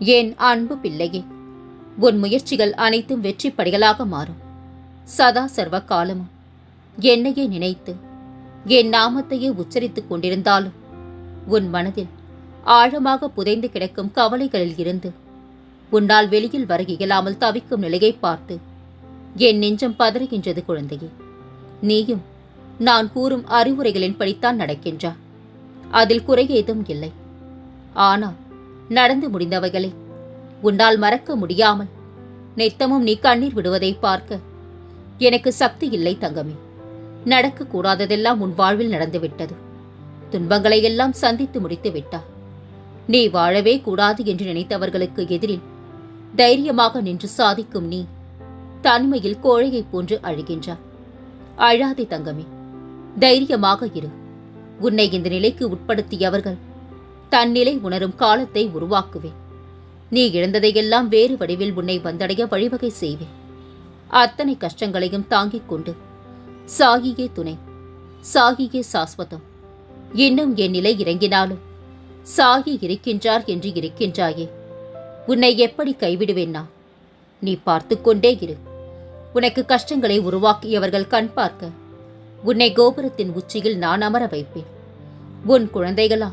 என் அன்பு பிள்ளையே? உன் முயற்சிகள் அனைத்தும் வெற்றி படிகளாக மாறும். சதா சர்வ காலமும் என்னையே நினைத்து என் நாமத்தையே உச்சரித்துக் கொண்டிருந்தாலும் உன் மனதில் ஆழமாக புதைந்து கிடக்கும் கவலைகளில் இருந்து உன்னால் வெளியில் வர இயலாமல் தவிக்கும் நிலையை பார்த்து என் நெஞ்சம் பதறுகின்றது குழந்தையே. நீயும் நான் கூறும் அறிவுரைகளின் படித்தான் நடக்கின்றா. அதில் குறை ஏதும் இல்லை. ஆனால் நடந்து முடிந்தவைகளை. உன்னால் மறக்க முடியாமல் நித்தமும் நீ கண்ணீர் விடுவதை பார்க்க எனக்கு சக்தி இல்லை தங்கமே. நடக்கக்கூடாததெல்லாம் உன் வாழ்வில் நடந்துவிட்டது துன்பங்களை எல்லாம் சந்தித்து முடித்து விட்டா. நீ வாழவே கூடாது என்று நினைத்தவர்களுக்கு எதிரில் தைரியமாக நின்று சாதிக்கும் நீ தனிமையில் கோழையைப் போன்று அழுகின்றார் அழாதே தங்கமே. தைரியமாக இரு. உன்னை இந்த நிலைக்கு உட்படுத்தியவர்கள் தன்னிலை உணரும் காலத்தை உருவாக்குவேன். நீ இழந்ததையெல்லாம் வேறு வடிவில் உன்னை வந்தடைய வழிவகை செய்வேன். அத்தனை கஷ்டங்களையும் தாங்கிக் கொண்டு சாகியே துணை சாகியே சாஸ்வதம். இன்னும் என் நிலை இறங்கினாலும் சாகி இருக்கின்றார் என்று இருக்கின்றாயே. உன்னை எப்படி கைவிடுவேன் நான்? நீ பார்த்து கொண்டே இரு. உனக்கு கஷ்டங்களை உருவாக்கியவர்கள் கண் பார்க்க. உன்னை கோபுரத்தின் உச்சியில் நான் அமர வைப்பேன். உன் குழந்தைகளா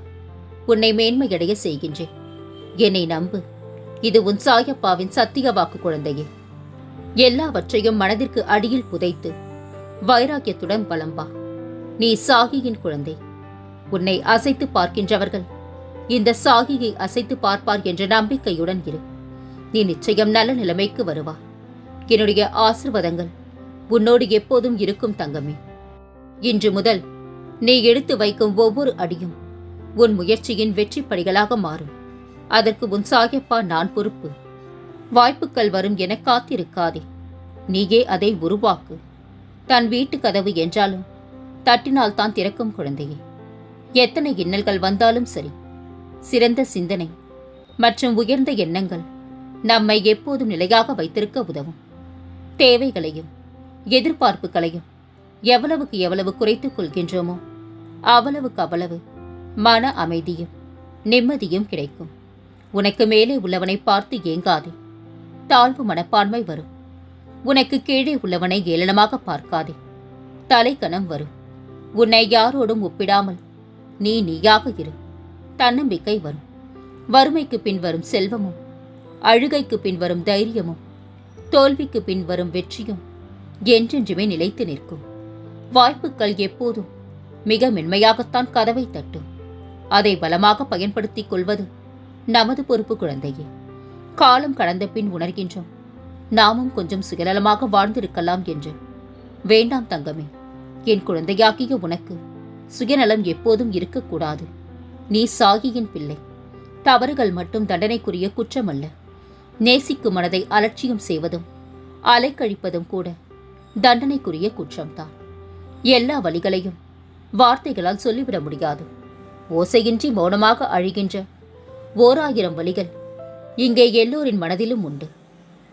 உன்னை மேன்மையடைய செய்கின்றேன். என்னை நம்பு. இது உன் சாயப்பாவின் சத்திய வாக்கு குழந்தையே. எல்லாவற்றையும் மனதிற்கு அடியில் புதைத்து வைராக்கியத்துடன் பலம்பா நீ சாகியின் குழந்தை. உன்னை அசைத்து பார்க்கின்றவர்கள் இந்த சாகியை அசைத்து பார்ப்பார் என்ற நம்பிக்கையுடன் இரு. நீ நிச்சயம் நல்ல நிலைமைக்கு வருவார் என்னுடைய ஆசிர்வாதங்கள் உன்னோடு எப்போதும் இருக்கும் தங்கமே. இன்று முதல் நீ எடுத்து வைக்கும் ஒவ்வொரு அடியும் உன் முயற்சியின் வெற்றி படிகளாக மாறும். அதற்கு உன் சாயப்பா நான் பொறுப்பு. வாய்ப்புகள் வரும் என காத்திருக்காதே. நீயே அதை உருவாக்கு. தன் வீட்டு கதவு என்றாலும் தட்டினால் தான் திறக்கும் குழந்தையே. எத்தனை இன்னல்கள் வந்தாலும் சரி சிறந்த சிந்தனை மற்றும் உயர்ந்த எண்ணங்கள் நம்மை எப்போதும் நிலையாக வைத்திருக்க உதவும். தேவைகளையும் எதிர்பார்ப்புகளையும் எவ்வளவுக்கு எவ்வளவு குறைத்துக் கொள்கின்றோமோ அவ்வளவுக்கு அவ்வளவு மன அமைதியும் நிம்மதியும் கிடைக்கும். உனக்கு மேலே உள்ளவனை பார்த்து ஏங்காதே. தாழ்வு மனப்பான்மை வரும். உனக்கு கீழே உள்ளவனை ஏளனமாக பார்க்காதே. தலைக்கணம் வரும். உன்னை யாரோடும் ஒப்பிடாமல் நீ நீயாக இரு. தன்னம்பிக்கை வரும். வறுமைக்கு பின் வரும் செல்வமும் அழுகைக்கு பின் வரும் தைரியமும் தோல்விக்கு பின் வரும் வெற்றியும் என்றென்றுமே நிலைத்து நிற்கும். வாய்ப்புகள் எப்போதும் மிக மென்மையாகத்தான் கதவை தட்டும். அதை பலமாக பயன்படுத்திக் கொள்வது நமது பொறுப்பு குழந்தையே. காலம் கடந்த பின் உணர்கின்றோம். நாமும் கொஞ்சம் சுயநலமாக வாழ்ந்திருக்கலாம் என்று. வேண்டாம் தங்கமே என் குழந்தையாகிய உனக்கு சுயநலம் எப்போதும் இருக்கக்கூடாது. நீ சாகியின் பிள்ளை. தவறுகள் மட்டும் தண்டனைக்குரிய குற்றமல்ல. நேசிக்கும் மனதை அலட்சியம் செய்வதும் அலைக்கழிப்பதும் கூட தண்டனைக்குரிய குற்றம்தான். எல்லா வழிகளையும் வார்த்தைகளால் சொல்லிவிட முடியாது. ஓசையின்றி மௌனமாக அழிகின்ற ஓராயிரம் வழிகள் இங்கே எல்லோரின் மனதிலும் உண்டு.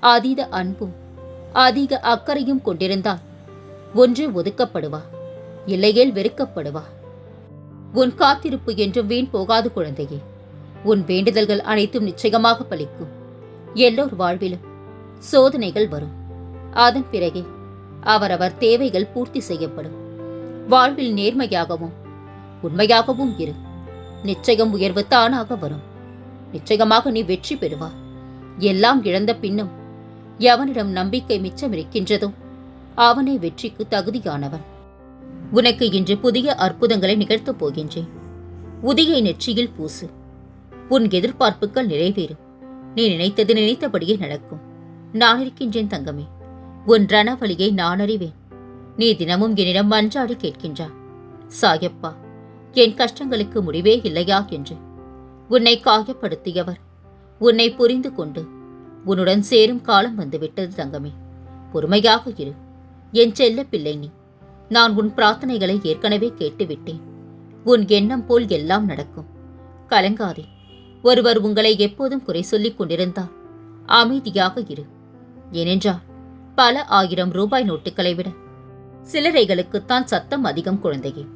அதீத அன்பும் அதிக அக்கறையும் கொண்டிருந்தால் ஒன்று ஒதுக்கப்படுவா இல்லையேல் வெறுக்கப்படுவா. உன் காத்திருப்பு என்றும் வீண் போகாது குழந்தையே உன் வேண்டுதல்கள் அனைத்தும் நிச்சயமாக பலிக்கும். எல்லோர் வாழ்விலும் சோதனைகள் வரும். அதன் பிறகே அவரவர் தேவைகள் பூர்த்தி செய்யப்படும். வாழ்வில் நேர்மையாகவும் உண்மையாகவும் இரு. நிச்சயம் உயர்வு தானாக வரும். நிச்சயமாக நீ வெற்றி பெறுவா எல்லாம் இழந்த பின்னும் எவனிடம் நம்பிக்கை மிச்சம் இருக்கின்றதோ அவனே வெற்றிக்கு தகுதியானவன். உனக்கு இன்று புதிய அற்புதங்களை நிகழ்த்தப் போகின்றேன். உதியை நெற்றியில் பூசு. உன் எதிர்பார்ப்புகள் நிறைவேறும் நீ நினைத்தது நினைத்தபடியே நடக்கும். நான் இருக்கின்றேன் தங்கமே. உன் ரணவழியை நான் அறிவேன். நீ தினமும் என்னிடம் மன்றாடி கேட்கின்றா சாயப்பா என் கஷ்டங்களுக்கு முடிவே இல்லையா என்று. உன்னை காயப்படுத்தியவர். உன்னை புரிந்து கொண்டு உன்னுடன் சேரும் காலம் வந்துவிட்டது தங்கமே. பொறுமையாக இரு. என் செல்ல பிள்ளை நீ. நான் உன் பிரார்த்தனைகளை ஏற்கனவே கேட்டுவிட்டேன். உன் எண்ணம் போல் எல்லாம் நடக்கும். கலங்காதே. ஒருவர் உங்களை எப்போதும் குறை சொல்லிக் கொண்டிருந்தார் அமைதியாக இரு. ஏனென்றால் பல ஆயிரம் ரூபாய் நோட்டுகளை விட சிலரைகளுக்குத்தான் சத்தம் அதிகம் குழந்தையே.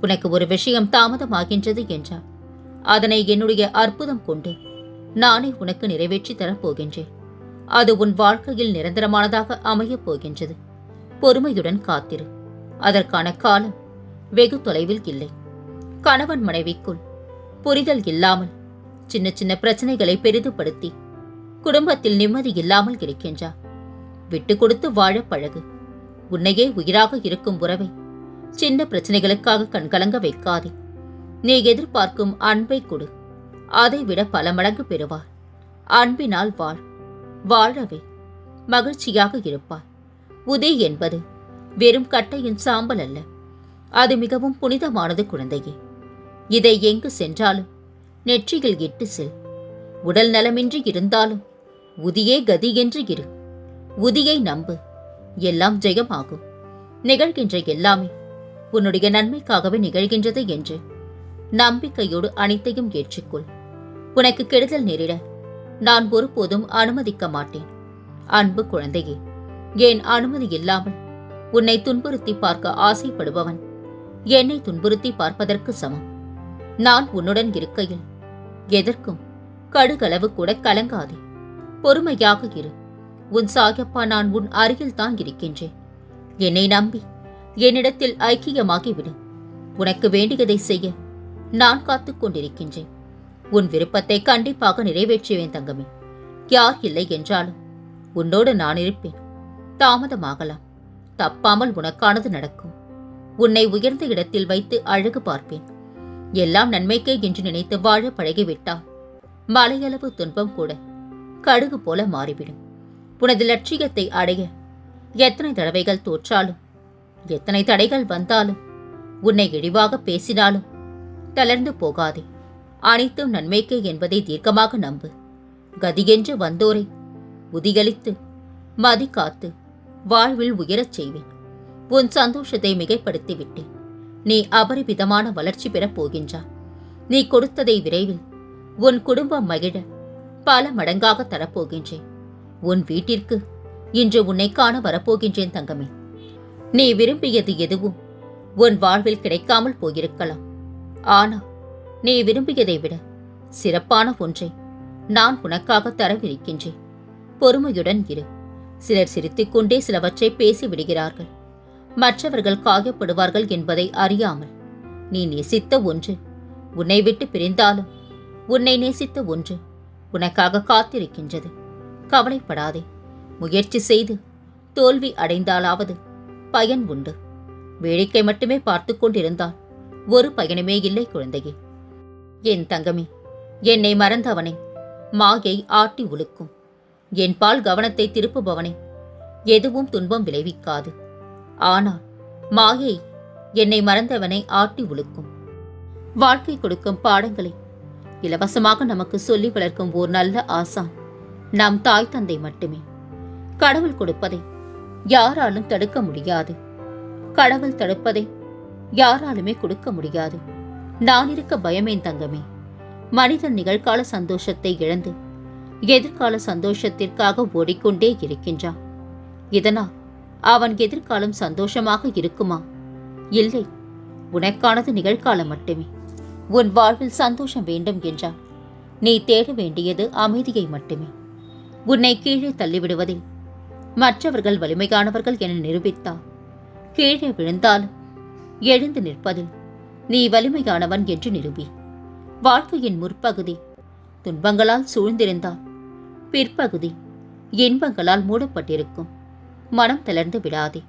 உனக்கு ஒரு விஷயம் தாமதமாகின்றது என்றார். அதனை என்னுடைய அற்புதம் கொண்டு நானே உனக்கு நிறைவேற்றி தரப்போகின்றேன். அது உன் வாழ்க்கையில் நிரந்தரமானதாக அமையப் போகின்றது. பொறுமையுடன் காத்திரு. அதற்கான காலம் வெகு தொலைவில் இல்லை. கணவன் மனைவிக்குள் புரிதல் இல்லாமல் சின்ன சின்ன பிரச்சனைகளை பெரிதுபடுத்தி குடும்பத்தில் நிம்மதி இல்லாமல் இருக்கின்றார். விட்டு கொடுத்து வாழ பழகு. உன்னையே உயிராக இருக்கும் உறவை சின்ன பிரச்சனைகளுக்காக கண்கலங்க வைக்காதே. நீ எதிர்பார்க்கும் அன்பை கொடு. அதைவிட பல மடங்கு பெறுவார். அன்பினால் வாழ். வாழவே. மகிழ்ச்சியாக இருப்பார் உதய் என்பது வெறும் கட்டையின் சாம்பல் அல்ல. அது மிகவும் புனிதமானது குழந்தையே. இதை எங்கு சென்றாலும் நெற்றியில் இட்டு செல். உடல் நலமின்றி இருந்தாலும் உதியே கதி என்று இரு. உதியை நம்பு. எல்லாம் ஜெயமாகும். நிகழ்கின்ற எல்லாமே உன்னுடைய நன்மைக்காகவே நிகழ்கின்றது என்று. நம்பிக்கையோடு அனைத்தையும் ஏற்றுக்கொள். உனக்கு கெடுதல் நேரிட. நான் ஒருபோதும் அனுமதிக்க மாட்டேன். அன்பு குழந்தையே ஏன் அனுமதி இல்லாமல் உன்னை துன்புறுத்தி பார்க்க ஆசைப்படுபவன்? என்னை துன்புறுத்தி பார்ப்பதற்கு சமம். நான் உன்னுடன் இருக்கையில். எதற்கும் கடுகளவு கூட கலங்காதே. பொறுமையாக இரு. உன் சாயப்பா நான் உன் அருகில் தான் இருக்கின்றேன். என்னை நம்பி என்னிடத்தில் ஐக்கியமாகிவிடு. உனக்கு வேண்டியதை செய்ய நான் காத்துக் கொண்டிருக்கின்றேன். உன் விருப்பத்தை கண்டிப்பாக நிறைவேற்றுவேன் தங்கமே. யார் இல்லை என்றாலும் உன்னோடு நான் இருப்பேன். தாமதமாகலாம். தப்பாமல் உனக்கானது நடக்கும். உன்னை உயர்ந்த இடத்தில் வைத்து அழகு பார்ப்பேன். எல்லாம் நன்மைக்கே என்று நினைத்து வாழ பழகிவிட்டால் மலையளவு துன்பம் கூட கடுகு போல மாறிவிடும். உனது லட்சியத்தை அடைய எத்தனை தடவைகள் தோற்றாலும் எத்தனை தடைகள் வந்தாலும் உன்னை இழிவாக பேசினாலும் தளர்ந்து போகாதே. அனைத்தும் நன்மைக்கே என்பதை தீர்க்கமாக நம்பு. கதியென்று வந்தோரை உதிகளித்து மதி காத்து வாழ்வில் உயரச் செய்வேன். உன் சந்தோஷத்தை மிகைப்படுத்தி விட்டேன் நீ அபரிவிதமான வளர்ச்சி பெறப் போகின்றாய் நீ கொடுத்ததை விரைவில் உன் குடும்பம் மகிழ பல மடங்காக தரப்போகின்றேன். உன் வீட்டிற்கு இன்று உன்னை காண வரப்போகின்றேன் தங்கமே. நீ விரும்பியது எதுவும் உன் வாழ்வில் கிடைக்காமல் போயிருக்கலாம். ஆனா நீ விரும்பியதை விட சிறப்பான ஒன்றை நான் உனக்காக தரவிருக்கின்றேன். பொறுமையுடன் இரு. சிலர் சிரித்துக்கொண்டே சிலவற்றை பேசி விடுகிறார்கள். மற்றவர்கள் காயப்படுவார்கள் என்பதை அறியாமல் நீ நேசித்த ஒன்று உன்னை விட்டு பிரிந்தாலும் உன்னை நேசித்த ஒன்று உனக்காக காத்திருக்கின்றது. கவலைப்படாதே. முயற்சி செய்து தோல்வி அடைந்தாலாவது பயன் உண்டு. வேடிக்கை மட்டுமே பார்த்து கொண்டிருந்தான். ஒரு பயனுமே இல்லை குழந்தையே. என் தங்கமே என்னை மறந்தவனை. மாயை ஆட்டி உழுக்கும் என் பால் கவனத்தை திருப்புபவனை. எதுவும் துன்பம் விளைவிக்காது. ஆனால் மாயை என்னை மறந்தவனை ஆட்டி உழுக்கும் வாழ்க்கை கொடுக்கும் பாடங்களை இலவசமாக நமக்கு சொல்லி வளர்க்கும் ஓர் நல்ல ஆசான். நம் தாய் தந்தை மட்டுமே. கடவுள் கொடுப்பதை யாராலும் தடுக்க முடியாது. கடவுள் தடுப்பதை யாராலுமே கொடுக்க முடியாது. நான் இருக்க பயமேன் தங்கமே. மனிதன் நிகழ்கால சந்தோஷத்தை இழந்து எதிர்கால சந்தோஷத்திற்காக ஓடிக்கொண்டே இருக்கின்றான் இதனால் அவன் எதிர்காலம் சந்தோஷமாக இருக்குமா? இல்லை உனக்கானது நிகழ்காலம் மட்டுமே. உன் வாழ்வில் சந்தோஷம் வேண்டும் என்றால் நீ தேட வேண்டியது அமைதியை மட்டுமே. உன்னை கீழே தள்ளிவிடுவதில் மற்றவர்கள் வலிமையானவர்கள் என நிரூபித்தால் கீழே விழுந்தால் எழுந்து நிற்பதில் நீ வலிமையானவன் என்று நிரூபி. வாழ்க்கையின் முற்பகுதி துன்பங்களால் சூழ்ந்திருந்தால் பிற்பகுதி இன்பங்களால் மூடப்பட்டிருக்கும். மனம் தளர்ந்து விடாதே.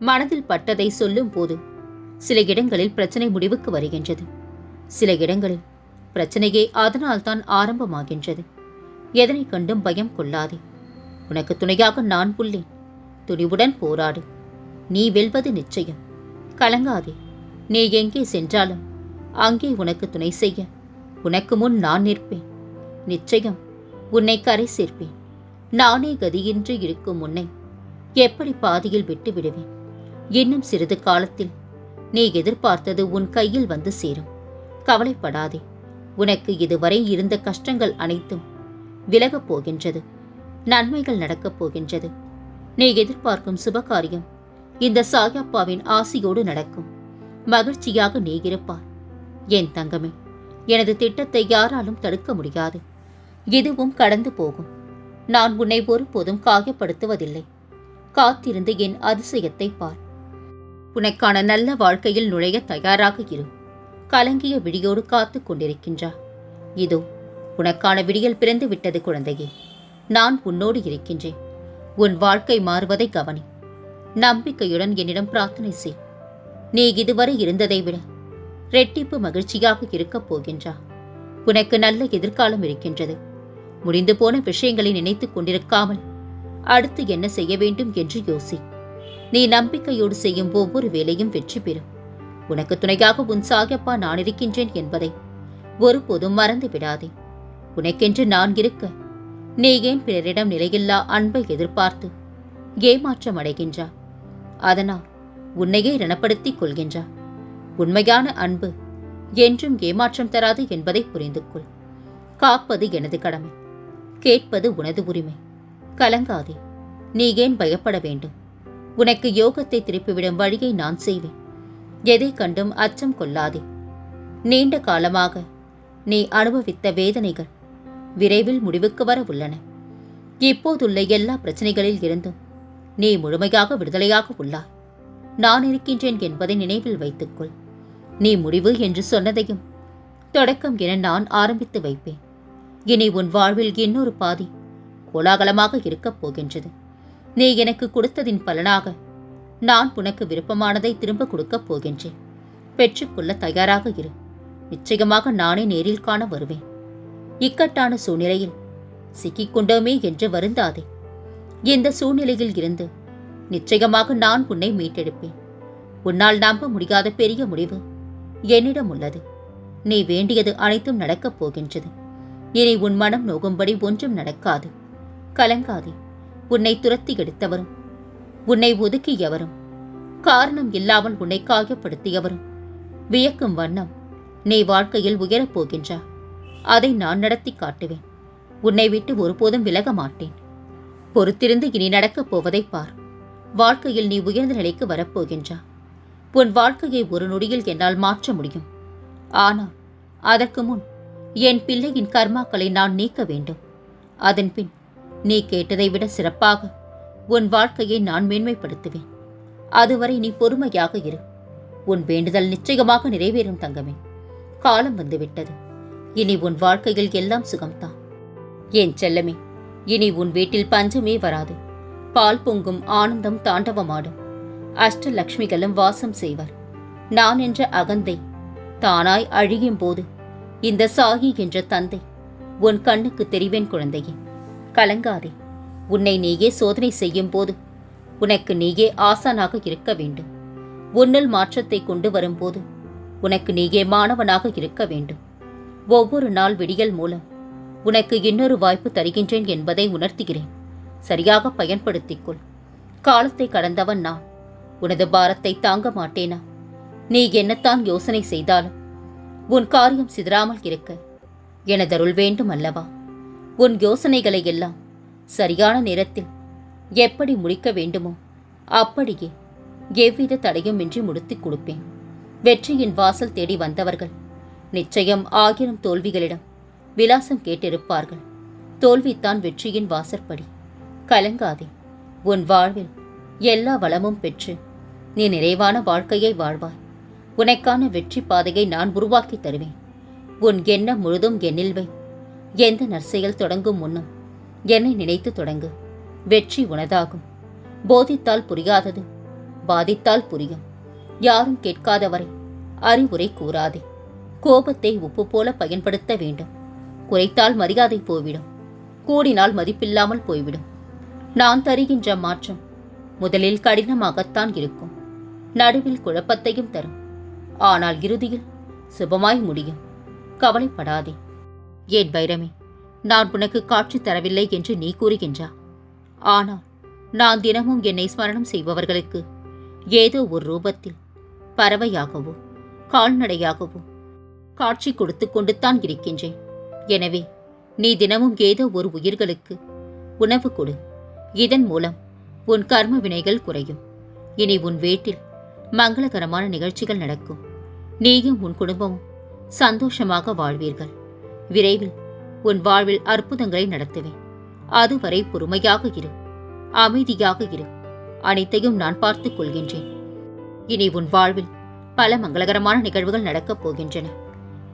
மனதில் பட்டதை சொல்லும் போது சில இடங்களில் பிரச்சனை முடிவுக்கு வருகின்றது. சில இடங்களில் பிரச்சனையே அதனால்தான் ஆரம்பமாகின்றது. எதனை கண்டும் பயம் கொள்ளாதே. உனக்கு துணையாக நான் உள்ளேன். துணிவுடன் போராடு. நீ வெல்வது நிச்சயம். கலங்காதே. நீ எங்கே சென்றாலும் அங்கே உனக்கு துணை செய்ய. உனக்கு முன் நான் நிற்பேன். நிச்சயம் உன்னை கரை சேர்ப்பேன். நானே கதியின்றி இருக்கும் உன்னை எப்படி பாதியில் விட்டு விடுவேன்? இன்னும் சிறிது காலத்தில் நீ எதிர்பார்த்தது உன் கையில் வந்து சேரும். கவலைப்படாதே. உனக்கு இதுவரை இருந்த கஷ்டங்கள் அனைத்தும் விலகப் போகின்றது. நன்மைகள் நடக்கப் போகின்றது. நீ எதிர்பார்க்கும் சுபகாரியம் இந்த சாயப்பாவின் ஆசியோடு நடக்கும். மகிழ்ச்சியாக நீ இருப்பார் என் தங்கமே எனது திட்டத்தை யாராலும் தடுக்க முடியாது. இதுவும் கடந்து போகும். நான் உன்னை ஒருபோதும் காயப்படுத்துவதில்லை. காத்திருந்து என் அதிசயத்தை பார். உனக்கான நல்ல வாழ்க்கையில் நுழைய தயாராக இரு. கலங்கிய விடியோடு காத்துக் கொண்டிருக்கின்றா. இதோ உனக்கான விடியல் பிறந்து விட்டது குழந்தையே. நான் உன்னோடு இருக்கின்றேன். உன் வாழ்க்கை மாறுவதை கவனி. நம்பிக்கையுடன் என்னிடம் பிரார்த்தனை செய். நீ இதுவரை இருந்ததை விட ரெட்டிப்பு மகிழ்ச்சியாக இருக்கப் போகின்றா. உனக்கு நல்ல எதிர்காலம் இருக்கின்றது. முடிந்து போன விஷயங்களை நினைத்துக் கொண்டிருக்காமல் அடுத்து என்ன செய்ய வேண்டும் என்று யோசி. நீ நம்பிக்கையோடு செய்யும் ஒவ்வொரு வேலையும் வெற்றி பெறும் உனக்கு துணையாக உன் சாகப்பா நான் இருக்கின்றேன் என்பதை ஒருபோதும் மறந்து விடாதே. உனக்கென்று நான் இருக்க நீ ஏன் பிறரிடம் நிலையில்லா அன்பை எதிர்பார்த்து? ஏமாற்றம் அடைகின்றா அதனால் உன்னையே ரணப்படுத்திக் கொள்கின்றா? உண்மையான அன்பு என்றும் ஏமாற்றம் தராது என்பதை புரிந்து கொள் காப்பது எனது கடமை கேட்பது உனது உரிமை. கலங்காதே நீ ஏன் பயப்பட வேண்டும்? உனக்கு யோகத்தை திருப்பிவிடும் வழியை நான் செய்வேன். எதை கண்டும் அச்சம் கொள்ளாதே. நீண்ட காலமாக நீ அனுபவித்த வேதனைகள் விரைவில் முடிவுக்கு வர உள்ளன. இப்போதுள்ள எல்லா பிரச்சனைகளில் இருந்தும் நீ முழுமையாக விடுதலையாக உள்ளாய். நான் இருக்கின்றேன் என்பதை நினைவில் வைத்துக்கொள். நீ முடிவு என்று சொன்னதையும் தொடக்கம் என நான் ஆரம்பித்து வைப்பேன். இனி உன் வாழ்வில் இன்னொரு பாதி கோலாகலமாக இருக்கப் போகின்றது. நீ எனக்கு கொடுத்ததின் பலனாக நான் உனக்கு விருப்பமானதை திரும்ப கொடுக்கப் போகின்றேன். பெற்றுக்கொள்ள தயாராக இரு. நிச்சயமாக நானே நேரில் காண வருவேன். இக்கட்டான சூழ்நிலையில் சிக்கிக்கொண்டோமே என்று வருந்தாதே. இந்த சூழ்நிலையில் இருந்து நிச்சயமாக நான் உன்னை மீட்டெடுப்பேன். உன்னால் நம்ப முடியாத பெரிய முடிவு என்னிடம் உள்ளது. நீ வேண்டியது அனைத்தும் நடக்கப் போகின்றது. இனி உன் மனம் நோகும்படி ஒன்றும் நடக்காது. கலங்காதே. உன்னை துரத்தி எடுத்தவரும் உன்னை ஒதுக்கியவரும் காரணம் இல்லாமல் உன்னை காயப்படுத்தியவரும் வியக்கும் வண்ணம் நீ வாழ்க்கையில் உயரப் போகின்றா. அதை நான் நடத்தி காட்டுவேன். உன்னை விட்டு ஒருபோதும் விலக மாட்டேன். பொறுத்திருந்து இனி நடக்கப் போவதை பார். வாழ்க்கையில் நீ உயர்ந்த நிலைக்கு வரப்போகின்றா. உன் வாழ்க்கையை ஒரு நொடியில் என்னால் மாற்ற முடியும். ஆனால் அதற்கு முன் என் பிள்ளையின் கர்மாக்களை நான் நீக்க வேண்டும். அதன் பின் நீ கேட்டதை விட சிறப்பாக உன் வாழ்க்கையை நான் மேன்மைப்படுத்துவேன். அதுவரை நீ பொறுமையாக இரு. உன் வேண்டுதல் நிச்சயமாக நிறைவேறும் தங்கமே. காலம் வந்துவிட்டது. இனி உன் வாழ்க்கையில் எல்லாம் சுகம்தான். என் செல்லமே இனி உன் வீட்டில் பஞ்சமே வராது. பால் பொங்கும் ஆனந்தம் தாண்டவமாடும். அஷ்டலக்ஷ்மிகளும் வாசம் செய்வர். நான் என்ற அகந்தை தானாய் அழியும் போது இந்த சாகி என்ற தந்தை உன் கண்ணுக்கு தெரிவேன் குழந்தையே. கலங்காதே உன்னை நீயே சோதனை செய்யும் போது உனக்கு நீயே ஆசானாக இருக்க வேண்டும். உன்னில் மாற்றத்தை கொண்டு வரும்போது உனக்கு நீயே மாணவனாக இருக்க வேண்டும். ஒவ்வொரு நாள் விடியல் மூலம் உனக்கு இன்னொரு வாய்ப்பு தருகின்றேன் என்பதை உணர்த்துகிறேன். சரியாக பயன்படுத்திக்கொள். காலத்தை கடந்தவன் நான். உனது பாரத்தை தாங்க மாட்டேனா? நீ என்னத்தான் யோசனை செய்தாலும் உன் காரியம் சிதறாமல் இருக்க. எனதருள் வேண்டும் அல்லவா? உன் யோசனைகளை எல்லாம் சரியான நேரத்தில் எப்படி முடிக்க வேண்டுமோ அப்படியே எவ்வித தடையுமின்றி முடித்துக் கொடுப்பேன். வெற்றியின் வாசல் தேடி வந்தவர்கள் நிச்சயம் ஆயிரம் தோல்விகளிடம். விலாசம் கேட்டிருப்பார்கள். தோல்வித்தான் வெற்றியின் வாசற்படி. கலங்காதே உன் வாழ்வில் எல்லா வளமும் பெற்று நீ நிறைவான வாழ்க்கையை வாழ்வாய். உனக்கான வெற்றி பாதையை நான் உருவாக்கி தருவேன். உன் எண்ணம் முழுதும் என்னில் வை. எந்த நற்செயல் தொடங்கும் முன்னும் என்னை நினைத்து தொடங்கு. வெற்றி உனதாகும். போதித்தால் புரியாதது பாதித்தால் புரியும். யாரும் கேட்காதவரை அறிவுரை கூறாதே. கோபத்தை உப்பு போல பயன்படுத்த வேண்டும். குறைத்தால் மரியாதை போய்விடும். கூடினால் மதிப்பில்லாமல் போய்விடும். நான் தருகின்ற மாற்றம் முதலில் கடினமாகத்தான் இருக்கும். நடுவில் குழப்பத்தையும் தரும். ஆனால் இறுதியில் சுபமாய் முடியும். கவலைப்படாதே. ஏன் பைரமே நான் உனக்கு காட்சி தரவில்லை என்று நீ கூறுகின்றா? ஆனால் நான் தினமும் என்னை ஸ்மரணம் செய்பவர்களுக்கு ஏதோ ஒரு ரூபத்தில் பறவையாகவோ கால்நடையாகவோ காட்சி கொடுத்து கொண்டுத்தான் இருக்கின்றேன். எனவே நீ தினமும் ஏதோ ஒரு உயிர்களுக்கு உணவு கொடு. இதன் மூலம் உன் கர்ம வினைகள் குறையும். இனி உன் வீட்டில் மங்களகரமான நிகழ்ச்சிகள் நடக்கும். நீயும் உன் குடும்பமும் சந்தோஷமாக வாழ்வீர்கள். விரைவில் உன் வாழ்வில் அற்புதங்களை நடத்துவேன். அதுவரை பொறுமையாக இரு. அமைதியாக இரு. அனைத்தையும் நான் பார்த்துக் கொள்கின்றேன். இனி உன் வாழ்வில் பல மங்களகரமான நிகழ்வுகள் நடக்கப் போகின்றன.